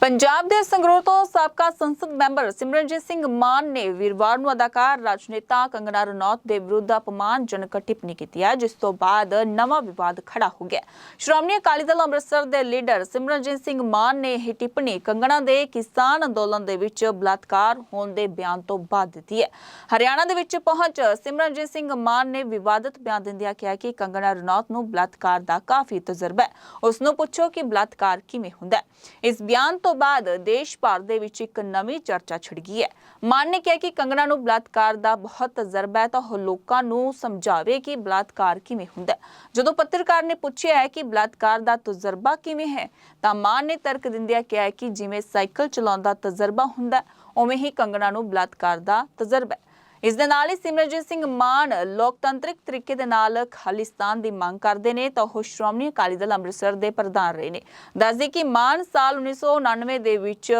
ਪੰਜਾਬ ਦੇ ਸੰਗਰੂਰ ਤੋਂ ਸਾਬਕਾ ਸੰਸਦ ਮੈਂਬਰ ਸਿਮਰਨਜੀਤ ਸਿੰਘ ਮਾਨ ਨੇ ਵੀਰਵਾਰ ਨੂੰ ਅਦਾਕਾਰ ਰਾਜਨੇਤਾ ਕੰਗਨਾ ਰਣੌਤ ਦੇ ਵਿਰੁੱਧ ਅਪਮਾਨਜਨਕ ਟਿੱਪਣੀ ਕੀਤੀ ਹੈ, ਜਿਸ ਤੋਂ ਬਾਅਦ ਨਵਾਂ ਵਿਵਾਦ ਖੜਾ ਹੋ ਗਿਆ। ਸ਼੍ਰੋਮਣੀ ਅਕਾਲੀ ਦਲ ਅੰਮ੍ਰਿਤਸਰ ਦੇ ਲੀਡਰ ਸਿਮਰਨਜੀਤ ਸਿੰਘ ਮਾਨ ਨੇ ਇਹ ਟਿੱਪਣੀ ਕੰਗਣਾ ਦੇ ਕਿਸਾਨ ਅੰਦੋਲਨ ਦੇ ਵਿੱਚ ਬਲਾਤਕਾਰ ਹੋਣ ਦੇ ਬਿਆਨ ਤੋਂ ਬਾਅਦ ਦਿੱਤੀ ਹੈ। ਹਰਿਆਣਾ ਦੇ ਵਿੱਚ ਪਹੁੰਚ ਸਿਮਰਨਜੀਤ ਸਿੰਘ ਮਾਨ ਨੇ ਵਿਵਾਦਤ ਬਿਆਨ ਦਿੰਦਿਆਂ ਕਿਹਾ ਕਿ ਕੰਗਣਾ ਰਣੌਤ ਨੂੰ ਬਲਾਤਕਾਰ ਦਾ ਕਾਫੀ ਤਜਰਬਾ ਹੈ। ਉਸ ਨੂੰ ਪੁੱਛੋ ਕਿ ਬਲਾਤਕਾਰ ਕਿਵੇਂ ਹੁੰਦਾ ਹੈ। ਇਸ ਬਿਆਨ ਤੋਂ ਬਾਅਦ ਦੇਸ਼ ਭਰ ਦੇ ਵਿੱਚ ਇੱਕ ਨਵੀਂ ਚਰਚਾ ਛਿੜ ਗਈ ਹੈ। ਮਾਨ ਨੇ ਕਿਹਾ ਕਿ ਕੰਗਣਾ ਨੂੰ ਬਲਾਤਕਾਰ ਦਾ ਬਹੁਤ ਤਜਰਬਾ ਹੈ, ਤਾਂ ਉਹ ਲੋਕਾਂ ਨੂੰ ਸਮਝਾਵੇ ਕਿ ਬਲਾਤਕਾਰ ਕਿਵੇਂ ਹੁੰਦਾ ਹੈ। ਜਦੋਂ ਪੱਤਰਕਾਰ ਨੇ ਪੁੱਛਿਆ ਹੈ ਕਿ ਬਲਾਤਕਾਰ ਦਾ ਤਜਰਬਾ ਕਿਵੇਂ ਹੈ, ਤਾਂ ਮਾਨ ਨੇ ਤਰਕ ਦਿੰਦਿਆਂ ਕਿਹਾ ਕਿ ਜਿਵੇਂ ਸਾਈਕਲ ਚਲਾਉਣ ਦਾ ਤਜਰਬਾ ਹੁੰਦਾ, ਉਵੇਂ ਹੀ ਕੰਗਣਾ ਨੂੰ ਬਲਾਤਕਾਰ ਦਾ ਤਜਰਬਾ ਹੈ। ਇਸ ਦੇ ਨਾਲ ਹੀ ਸਿਮਰਜੀਤ ਸਿੰਘ ਮਾਨ ਲੋਕਤੰਤਰਿਕ ਤਰੀਕੇ ਦੇ ਨਾਲ ਖਾਲਿਸਤਾਨ ਦੀ ਮੰਗ ਕਰਦੇ ਨੇ, ਤਾਂ ਉਹ ਸ਼੍ਰੋਮਣੀ ਅਕਾਲੀ ਦਲ ਅੰਮ੍ਰਿਤਸਰ ਦੇ ਪ੍ਰਧਾਨ ਰਹੇ ਨੇ। ਦੱਸਦੇ ਕਿ ਮਾਨ ਸਾਲ 1999 ਦੇ ਵਿੱਚ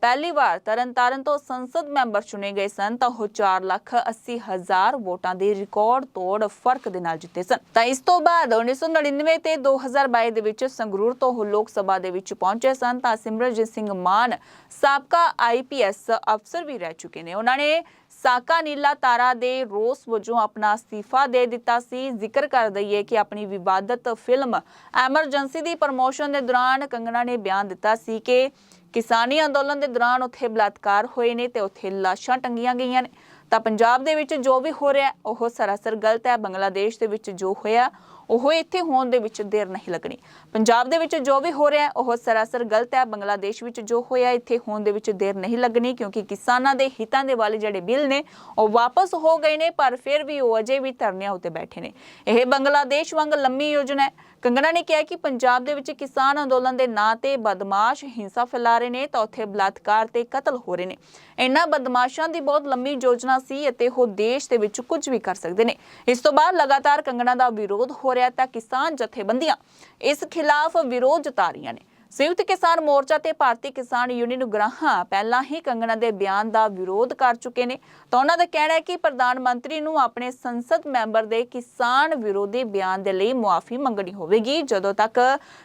ਪਹਿਲੀ ਵਾਰ ਤਰਨਤਾਰਨ ਤੋਂ ਸੰਸਦ ਮੈਂਬਰ ਚੁਣੇ ਗਏ ਸਨ, ਤਾਂ ਉਹ 4 ਲੱਖ 80 ਹਜ਼ਾਰ ਵੋਟਾਂ ਦੇ ਰਿਕਾਰਡ ਤੋੜ ਫ਼ਰਕ ਦੇ ਨਾਲ ਜਿੱਤੇ ਸਨ। ਤਾਂ ਇਸ ਤੋਂ ਬਾਅਦ 1999 ਤੇ 2022 ਦੇ ਵਿੱਚ ਸੰਗਰੂਰ ਤੋਂ ਉਹ ਲੋਕ ਸਭਾ ਦੇ ਵਿੱਚ ਪਹੁੰਚੇ ਸਨ, ਤਾਂ ਸਿਮਰਜੀਤ ਸਿੰਘ ਮਾਨ ਸਾਬਕਾ ਆਈਪੀਐਸ ਅਫਸਰ ਵੀ ਰਹਿ ਚੁੱਕੇ ਨੇ। ਉਹਨਾਂ ਨੇ ਸਾਕਾ ਨੀਲਾ ਤਾਰਾ ਦੇ ਰੋਸ ਵਜੋਂ ਆਪਣਾ ਅਸਤੀਫਾ ਦੇ ਦਿੱਤਾ ਸੀ। ਜ਼ਿਕਰ ਕਰ ਦਈਏ ਕਿ ਆਪਣੀ ਵਿਵਾਦਤ ਫਿਲਮ ਐਮਰਜੈਂਸੀ ਦੀ ਪ੍ਰਮੋਸ਼ਨ ਦੇ ਦੌਰਾਨ ਕੰਗਣਾ ਨੇ ਬਿਆਨ ਦਿੱਤਾ ਸੀ ਕਿ ਕਿਸਾਨੀ ਅੰਦੋਲਨ ਦੇ ਦੌਰਾਨ ਉੱਥੇ ਬਲਾਤਕਾਰ ਹੋਏ ਨੇ ਤੇ ਉੱਥੇ ਲਾਸ਼ਾਂ ਟੰਗੀਆਂ ਗਈਆਂ ਨੇ। ਤਾਂ ਪੰਜਾਬ ਦੇ ਵਿੱਚ ਜੋ ਵੀ ਹੋ ਰਿਹਾ, ਉਹ ਸਰਾਸਰ ਗਲਤ ਹੈ। ਬੰਗਲਾਦੇਸ਼ ਦੇ ਵਿੱਚ ਜੋ ਹੋਇਆ ਉਹ ਇੱਥੇ ਹੋਣ ਦੇ ਵਿੱਚ ਦੇਰ ਨਹੀਂ ਲੱਗਣੀ। ਪੰਜਾਬ ਦੇ ਵਿੱਚ ਜੋ ਵੀ ਹੋ ਰਿਹਾ ਉਹ ਸਰਾਸਰ ਗਲਤ ਹੈ। ਬੰਗਲਾਦੇਸ਼ ਵਿੱਚ ਜੋ ਹੋਇਆ, ਇੱਥੇ ਹੋਣ ਦੇ ਵਿੱਚ ਦੇਰ ਨਹੀਂ ਲੱਗਣੀ ਕਿਉਂਕਿ ਕਿਸਾਨਾਂ ਦੇ ਹਿੱਤਾਂ ਦੇ ਵਾਲੇ ਜਿਹੜੇ ਬਿੱਲ ਨੇ, ਉਹ ਵਾਪਸ ਹੋ ਗਏ ਨੇ, ਪਰ ਫਿਰ ਵੀ ਉਹ ਅਜੇ ਵੀ ਧਰਨਿਆਂ ਉੱਤੇ ਬੈਠੇ ਨੇ। ਇਹ ਬੰਗਲਾਦੇਸ਼ ਵਾਂਗ ਲੰਮੀ ਯੋਜਨਾ ਹੈ। ਕੰਗਣਾ ਨੇ ਕਿਹਾ ਕਿ ਪੰਜਾਬ ਦੇ ਵਿੱਚ ਕਿਸਾਨ ਅੰਦੋਲਨ ਦੇ ਨਾਂ ਤੇ ਬਦਮਾਸ਼ ਹਿੰਸਾ ਫੈਲਾ ਰਹੇ ਨੇ, ਤਾਂ ਉੱਥੇ ਬਲਾਤਕਾਰ ਤੇ ਕਤਲ ਹੋ ਰਹੇ ਨੇ। ਇਹਨਾਂ ਬਦਮਾਸ਼ਾਂ ਦੀ ਬਹੁਤ ਲੰਮੀ ਯੋਜਨਾ ਸੀ ਅਤੇ ਉਹ ਦੇਸ਼ ਦੇ ਵਿੱਚ ਕੁਝ ਵੀ ਕਰ ਸਕਦੇ ਨੇ। ਇਸ ਤੋਂ ਬਾਅਦ ਲਗਾਤਾਰ ਕੰਗਣਾ ਦਾ ਵਿਰੋਧ ਹੋ ਰਿਹਾ ਤਾਂ ਕਿਸਾਨ ਜਥੇਬੰਦੀਆਂ ਇਸ ਖਿਲਾਫ ਵਿਰੋਧ ਜਤਾ ਰਹੀਆਂ ਨੇ। ਸੰਯੁਕਤ ਕਿਸਾਨ ਮੋਰਚਾ ਤੇ ਭਾਰਤੀ ਕਿਸਾਨ ਯੂਨੀਅਨ ਗ੍ਰਾਹਾਂ ਪਹਿਲਾਂ ਹੀ ਕੰਗਣਾ ਦੇ ਬਿਆਨ ਦਾ ਵਿਰੋਧ ਕਰ ਚੁੱਕੇ ਨੇ। ਤਾਂ ਉਹਨਾਂ ਦਾ ਕਹਿਣਾ ਹੈ ਕਿ ਪ੍ਰਧਾਨ ਮੰਤਰੀ ਨੂੰ ਆਪਣੇ ਸੰਸਦ ਮੈਂਬਰ ਦੇ ਕਿਸਾਨ ਵਿਰੋਧੀ ਬਿਆਨ ਦੇ ਲਈ ਮੁਆਫੀ ਮੰਗਣੀ ਹੋਵੇਗੀ। ਜਦੋਂ ਤੱਕ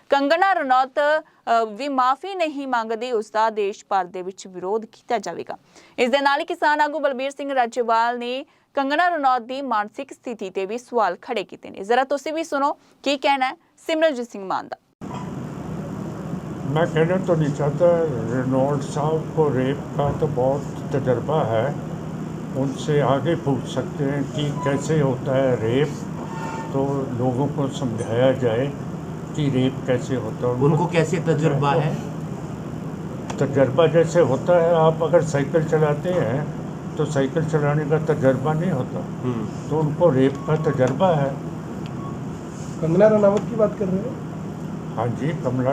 ਕੰਗਣਾ ਰਣੌਤ ਵੀ ਮਾਫੀ ਨਹੀਂ ਮੰਗਦੀ, ਉਸ ਦਾ ਦੇਸ਼ ਭਰ ਦੇ ਵਿੱਚ ਵਿਰੋਧ ਕੀਤਾ ਜਾਵੇਗਾ। ਇਸ ਦੇ ਨਾਲ ਹੀ ਕਿਸਾਨ ਆਗੂ ਬਲਬੀਰ ਸਿੰਘ ਰਾਜੇਵਾਲ ਨੇ ਕੰਗਣਾ ਰਣੌਤ ਦੀ ਮਾਨਸਿਕ ਸਥਿਤੀ ਤੇ ਵੀ ਸਵਾਲ ਖੜੇ ਕੀਤੇ ਨੇ। ਜ਼ਰਾ ਤੁਸੀਂ ਵੀ ਸੁਣੋ, ਕੀ ਕਹਿਣਾ ਹੈ ਸਿਮਰਨਜੀਤ ਸਿੰਘ ਮਾਨ ਦਾ। मैं कहना तो नहीं चाहता रेनॉल्ड साहब को रेप का तो बहुत तजर्बा है। उनसे आगे पूछ सकते हैं कि कैसे होता है रेप तो लोगों को समझाया जाए कि रेप कैसे होता है। उनको कैसे तजर्बा है? तजर्बा जैसे होता है आप अगर साइकिल चलाते हैं तो साइकिल चलाने का तजर्बा नहीं होता। तो उनको रेप का तजर्बा है। कंगना रनावत की बात कर रहे हैं? हाँ जी कमला